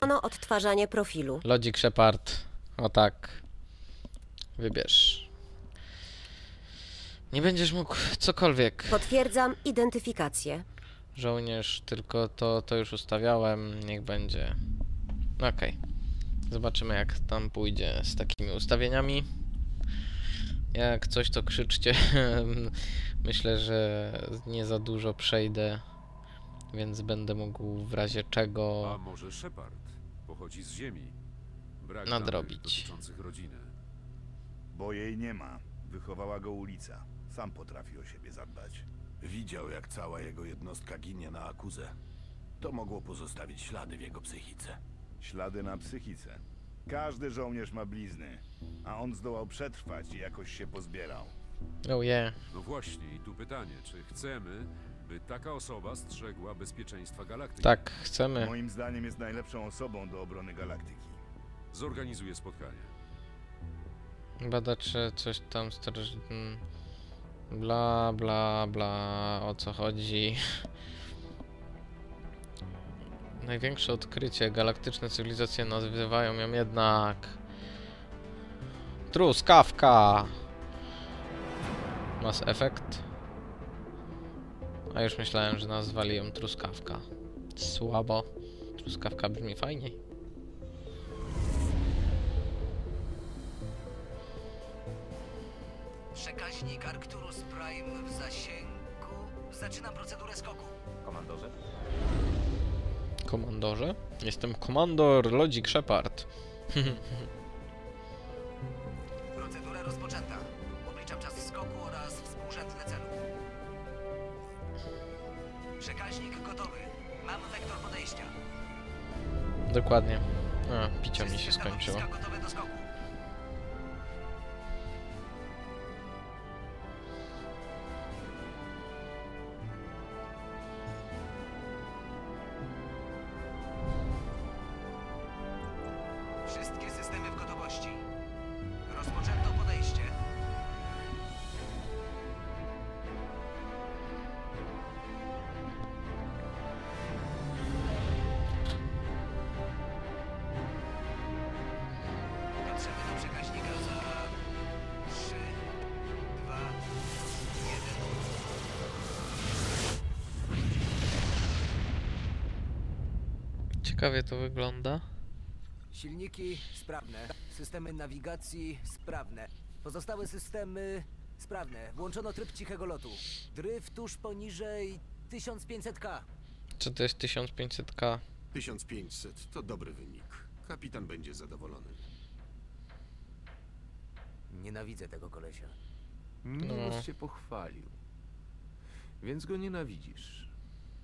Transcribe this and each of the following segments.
Zakończono odtwarzanie profilu. Lodzik Shepard. O tak. Wybierz. Nie będziesz mógł cokolwiek. Potwierdzam identyfikację. Żołnierz, tylko to, to już ustawiałem. Niech będzie. Okej. Zobaczymy jak tam pójdzie z takimi ustawieniami. Jak coś to krzyczcie. Myślę, że nie za dużo przejdę, więc będę mógł w razie A czego. może Shepard? Pochodzi z ziemi. Brak Nadrobić. dotyczących rodziny. Bo jej nie ma. Wychowała go ulica. Sam potrafi o siebie zadbać. Widział, jak cała jego jednostka ginie na akuzę. To mogło pozostawić ślady w jego psychice. Ślady na psychice. Każdy żołnierz ma blizny, a on zdołał przetrwać i jakoś się pozbierał. Oh yeah. No właśnie, i tu pytanie, czy chcemy, by taka osoba strzegła bezpieczeństwa galaktyki? Tak, chcemy. Moim zdaniem jest najlepszą osobą do obrony galaktyki. Zorganizuję spotkanie. Badacze coś tam straż... mm, Bla, bla, bla, o co chodzi? Największe odkrycie. Galaktyczne cywilizacje nazywają ją jednak... Truskawka! Mass Effect. A już myślałem, że nazwali ją Truskawka. Słabo. Truskawka brzmi fajniej. Przekaźnik Arcturus Prime w zasięgu. Zaczynam procedurę skoku. Komandorze? Komandorze? Jestem komandor Lodzik Shepard. gotowy. Mam wektor podejścia. Dokładnie. A, picio mi się skończyło. Ciekawie to wygląda. Silniki sprawne, systemy nawigacji sprawne, pozostałe systemy sprawne. Włączono tryb cichego lotu. Dryf tuż poniżej 1500K. Co to jest 1500k? 1500 to dobry wynik. Kapitan będzie zadowolony. Nienawidzę tego kolesia. No. No. się pochwalił. Więc go nienawidzisz.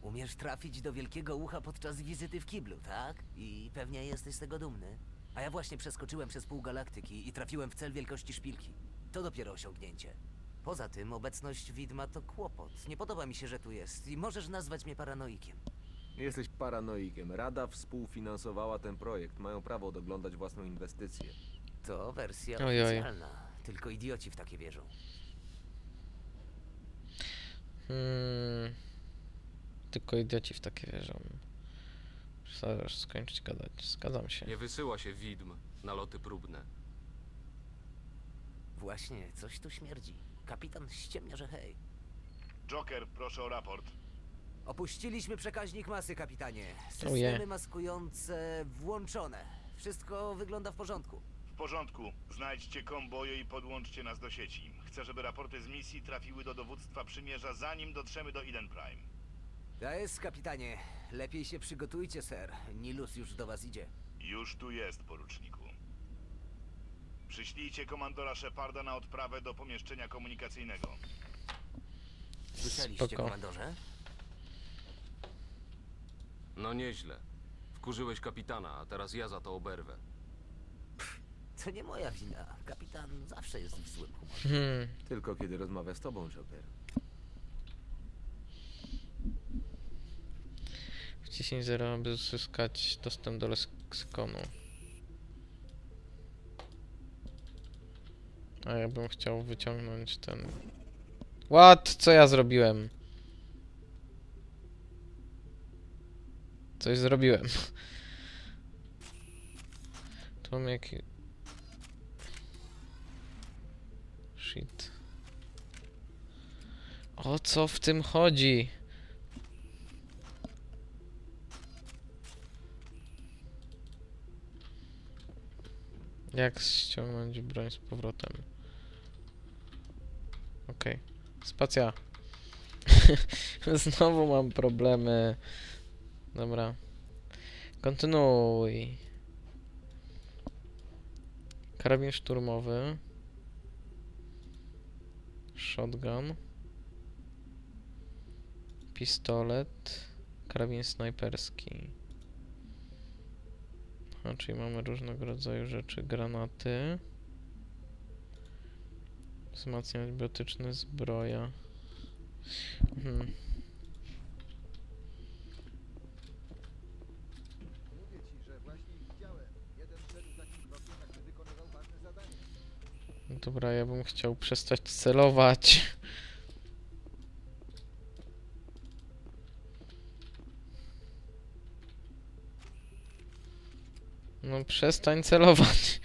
Umiesz trafić do wielkiego ucha podczas wizyty w kiblu, tak? I pewnie jesteś z tego dumny. A ja właśnie przeskoczyłem przez pół galaktyki i trafiłem w cel wielkości szpilki. To dopiero osiągnięcie. Poza tym obecność widma to kłopot. Nie podoba mi się, że tu jest i możesz nazwać mnie paranoikiem. Jesteś paranoikiem. Rada współfinansowała ten projekt. Mają prawo doglądać własną inwestycję. To wersja Ojoj. oficjalna. Tylko idioci w takie wierzą. Hmm. Tylko idioci w takie wierzą. Zaraz skończyć gadać. Zgadzam się. Nie wysyła się widm na loty próbne. Właśnie, coś tu śmierdzi. Kapitan ściemnia, że hej. Joker, proszę o raport. Opuściliśmy przekaźnik masy, kapitanie. Systemy Ojej. maskujące włączone. Wszystko wygląda w porządku. W porządku. Znajdźcie komboje i podłączcie nas do sieci. Chcę, żeby raporty z misji trafiły do dowództwa przymierza, zanim dotrzemy do Eden Prime. To jest, kapitanie. Lepiej się przygotujcie, ser. Nilus już do was idzie. Już tu jest, poruczniku. Przyślijcie komandora Sheparda na odprawę do pomieszczenia komunikacyjnego. Słyszeliście, Spoko. komandorze? No nieźle. Wkurzyłeś kapitana, a teraz ja za to oberwę. To nie moja wina. Kapitan zawsze jest w złym humorze. Hmm. Tylko kiedy rozmawia z tobą, Joker. Wciśnij 0, aby uzyskać dostęp do leksykonu. A ja bym chciał wyciągnąć ten... What? Co ja zrobiłem? Coś zrobiłem. Tu mam jaki... Shit. O co w tym chodzi? Jak ściągnąć broń z powrotem? Okej. Spacja. Znowu mam problemy. Dobra. Kontynuuj. Karabin szturmowy. Shotgun. Pistolet. Karabin snajperski. A, czyli mamy różnego rodzaju rzeczy. Granaty. Wzmacniacz biotyczny, zbroja. Mhm. Dobra, ja bym chciał przestać celować. No przestań celować.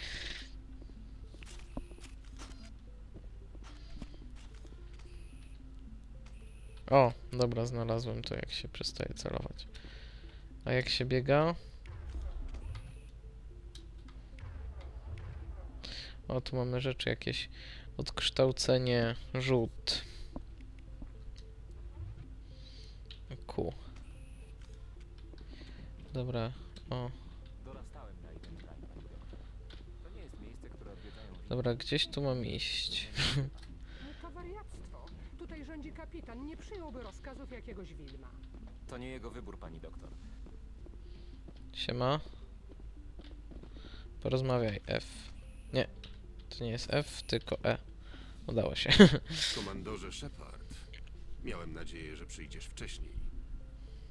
O, dobra, znalazłem to jak się przestaje celować. A jak się biega? O, tu mamy rzeczy jakieś. Odkształcenie rzut. Ku. Dobra, o. Dobra, gdzieś tu mam iść. No to wariactwo. Tutaj rządzi kapitan. Nie przyjąłby rozkazów jakiegoś wilma. To nie jego wybór, pani doktor. Siema. Porozmawiaj F. Nie, to nie jest F, tylko E. Udało się. Komandorze Shepard, miałem nadzieję, że przyjdziesz wcześniej.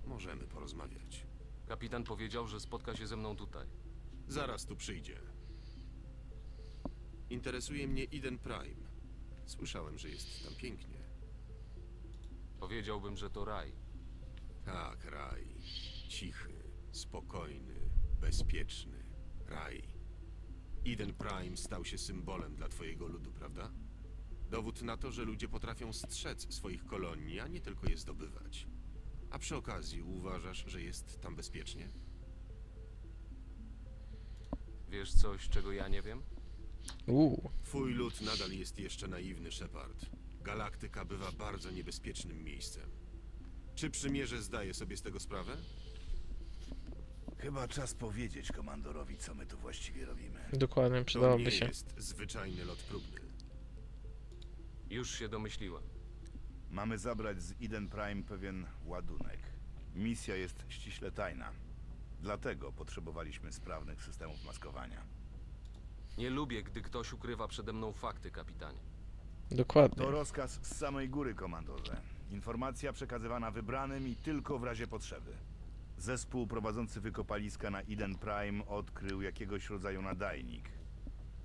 Możemy porozmawiać. Kapitan powiedział, że spotka się ze mną tutaj. Zaraz tu przyjdzie. Interesuje mnie Eden Prime. Słyszałem, że jest tam pięknie. Powiedziałbym, że to raj. Tak, raj. Cichy, spokojny, bezpieczny. Raj. Eden Prime stał się symbolem dla twojego ludu, prawda? Dowód na to, że ludzie potrafią strzec swoich kolonii, a nie tylko je zdobywać. A przy okazji uważasz, że jest tam bezpiecznie? Wiesz coś, czego ja nie wiem? Uuu, Twój lud nadal jest jeszcze naiwny, Shepard. Galaktyka bywa bardzo niebezpiecznym miejscem. Czy przymierze zdaje sobie z tego sprawę? Chyba czas powiedzieć komandorowi, co my tu właściwie robimy. dokładnie, To przydałoby nie się. jest zwyczajny lot próbny. Już się domyśliłem. Mamy zabrać z Eden Prime pewien ładunek. Misja jest ściśle tajna. Dlatego potrzebowaliśmy sprawnych systemów maskowania. Nie lubię, gdy ktoś ukrywa przede mną fakty, kapitanie. Dokładnie. To rozkaz z samej góry, komandorze. Informacja przekazywana wybranym i tylko w razie potrzeby. Zespół prowadzący wykopaliska na Eden Prime odkrył jakiegoś rodzaju nadajnik.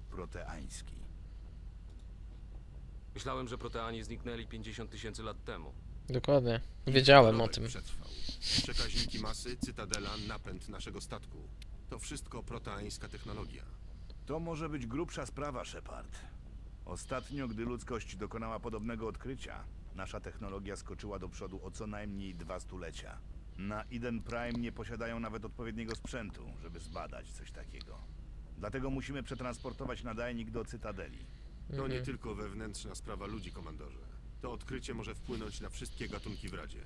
Proteański. Myślałem, że proteanie zniknęli 50 tysięcy lat temu. Dokładnie. Wiedziałem o tym. Przetrwał. Przekaźniki masy, cytadela, napęd naszego statku. To wszystko proteańska technologia. To może być grubsza sprawa, Shepard. Ostatnio, gdy ludzkość dokonała podobnego odkrycia, nasza technologia skoczyła do przodu o co najmniej dwa stulecia. Na Eden Prime nie posiadają nawet odpowiedniego sprzętu, żeby zbadać coś takiego. Dlatego musimy przetransportować nadajnik do Cytadeli. To nie Mhm. tylko wewnętrzna sprawa ludzi, komandorze. To odkrycie może wpłynąć na wszystkie gatunki w Radzie.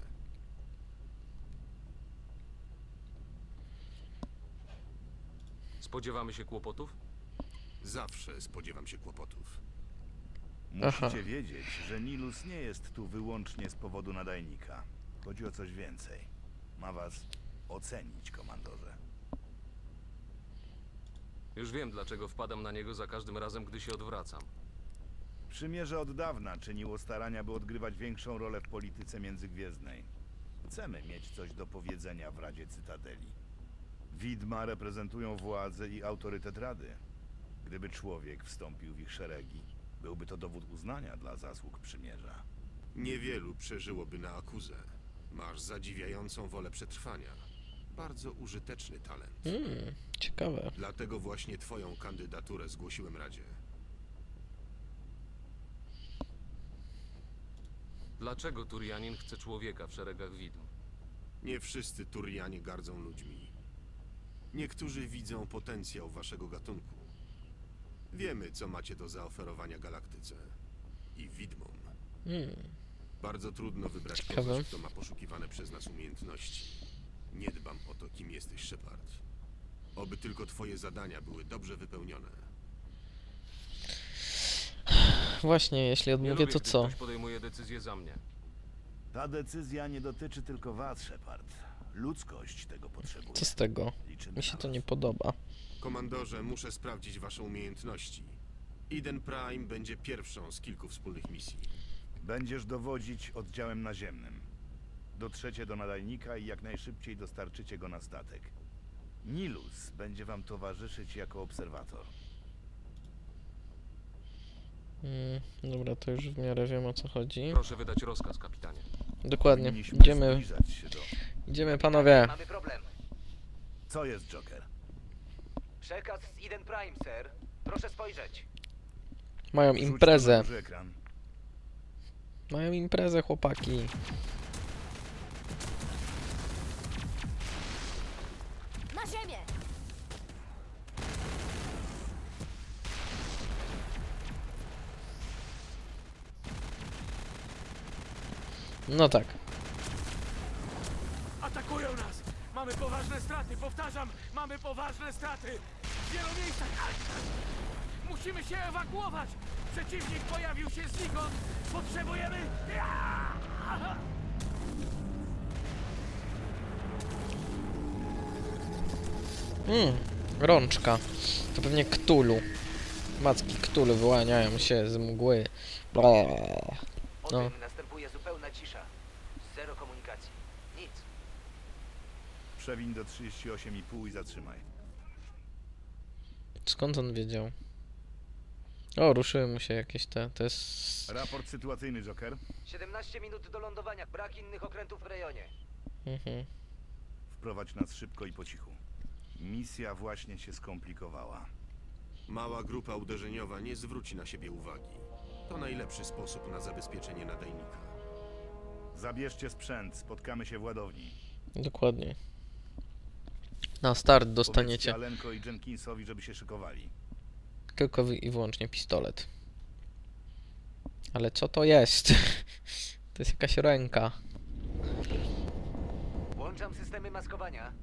Spodziewamy się kłopotów? Zawsze spodziewam się kłopotów. Musicie Aha. wiedzieć, że Nilus nie jest tu wyłącznie z powodu nadajnika. Chodzi o coś więcej. Ma was ocenić, komandorze. Już wiem, dlaczego wpadam na niego za każdym razem, gdy się odwracam. Przymierze od dawna czyniło starania, by odgrywać większą rolę w polityce międzygwiezdnej. Chcemy mieć coś do powiedzenia w Radzie Cytadeli. Widma reprezentują władzę i autorytet Rady. Gdyby człowiek wstąpił w ich szeregi, byłby to dowód uznania dla zasług przymierza. Niewielu przeżyłoby na akuzę. Masz zadziwiającą wolę przetrwania. bardzo użyteczny talent. Hmm, ciekawe. Dlatego właśnie twoją kandydaturę zgłosiłem Radzie. Dlaczego Turianin chce człowieka w szeregach widm? Nie wszyscy Turianie gardzą ludźmi. Niektórzy widzą potencjał waszego gatunku. Wiemy, co macie do zaoferowania galaktyce i widmom. Hmm, Bardzo trudno wybrać Ciekawe. kogoś, kto ma poszukiwane przez nas umiejętności. Nie dbam o to, kim jesteś, Shepard. Oby tylko twoje zadania były dobrze wypełnione. właśnie, jeśli Nie odmówię, lubię, to gdy co? ktoś podejmuje decyzję za mnie. Ta decyzja nie dotyczy tylko was, Shepard. Ludzkość tego potrzebuje. Co z tego? Liczymy Mi się na to was. nie podoba. Komandorze, muszę sprawdzić wasze umiejętności. Eden Prime będzie pierwszą z kilku wspólnych misji. Będziesz dowodzić oddziałem naziemnym. Dotrzecie do nadajnika i jak najszybciej dostarczycie go na statek. Nilus będzie wam towarzyszyć jako obserwator. Hmm, dobra, to już w miarę wiem o co chodzi. Proszę wydać rozkaz, kapitanie. Dokładnie. Powinniśmy Idziemy, zbliżać się do... idziemy panowie. Mamy problem. Co jest, Joker? Przekaz z Eden Prime, sir. Proszę spojrzeć. Mają Wrzuć to na imprezę. duży ekran. Mają imprezę, chłopaki. Na ziemię! No tak. Atakują nas! Mamy poważne straty, powtarzam, mamy poważne straty! W wielu miejscach! Musimy się ewakuować! Przeciwnik pojawił się znikąd! Potrzebujemy... Hmm, rączka. To pewnie Ktulu. Macki Ktulu wyłaniają się z mgły. Bla. No. tym następuje zupełna cisza. Zero komunikacji. Nic. Przewiń do 38,5 i zatrzymaj. Skąd on wiedział? O, ruszyły mu się jakieś te... To jest... Raport sytuacyjny, Joker. 17 minut do lądowania. Brak innych okrętów w rejonie. Mhm. Wprowadź nas szybko i po cichu. Misja właśnie się skomplikowała. Mała grupa uderzeniowa nie zwróci na siebie uwagi. To najlepszy sposób na zabezpieczenie nadajnika. Zabierzcie sprzęt, spotkamy się w ładowni. Dokładnie. Na start dostaniecie Alenko i Jenkinsowi, żeby się szykowali. tylko wy- i wyłącznie pistolet. Ale co to jest? To jest jakaś ręka. Włączam systemy maskowania.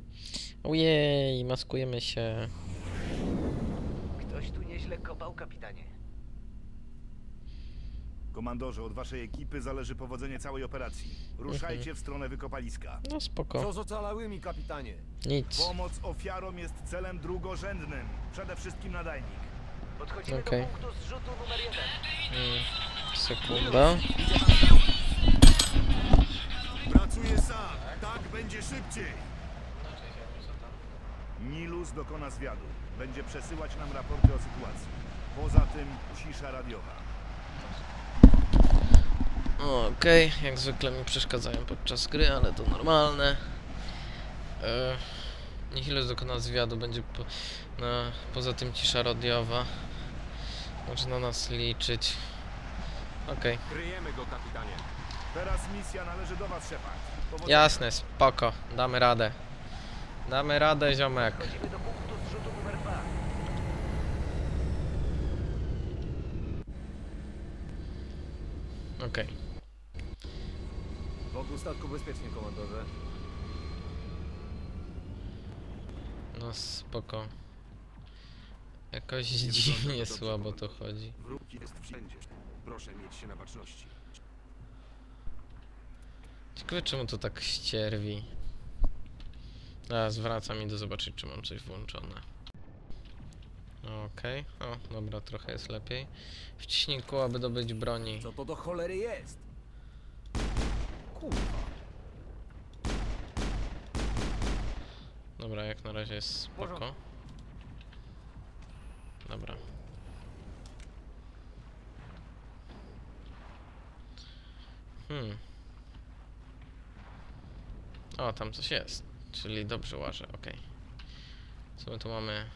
Ojej, maskujemy się. Ktoś tu nieźle kopał, kapitanie. Komandorze, od waszej ekipy zależy powodzenie całej operacji. Ruszajcie w stronę wykopaliska. No spoko. Co z ocalałymi, kapitanie? Nic. Pomoc ofiarom jest celem drugorzędnym. Przede wszystkim nadajnik. Podchodzimy Okej. do punktu zrzutu numer jeden. Mm, sekunda. Pracuję sam! Tak będzie szybciej! Nilus dokona zwiadu. Będzie przesyłać nam raporty o sytuacji. Poza tym cisza radiowa. Okej, jak zwykle mi przeszkadzają podczas gry, ale to normalne. E, Nihilus dokona zwiadu, będzie po, no, poza tym cisza radiowa. Może na nas liczyć. Okej, Kryjemy go, kapitanie. Teraz misja należy do was, Shepard. Jasne, spoko, damy radę. Damy radę, ziomek. Podchodzimy do punktu zrzutu numer dwa. Okej. Wokół statku bezpiecznie, komandorze. No spoko. Jakoś dziwnie słabo to chodzi. Wróg jest wszędzie. Proszę mieć się na baczności. Ciekawe czemu to tak ścierwi. A, zwracam i do zobaczyć czy mam coś włączone. Okej, o dobra, trochę jest lepiej. Wciśnij kół, aby dobyć broni. Co to do cholery jest? Kurwa. Dobra, jak na razie jest spoko. Dobra. Hmm. O, tam coś jest. Czyli dobrze łażę, okej. Co my tu mamy?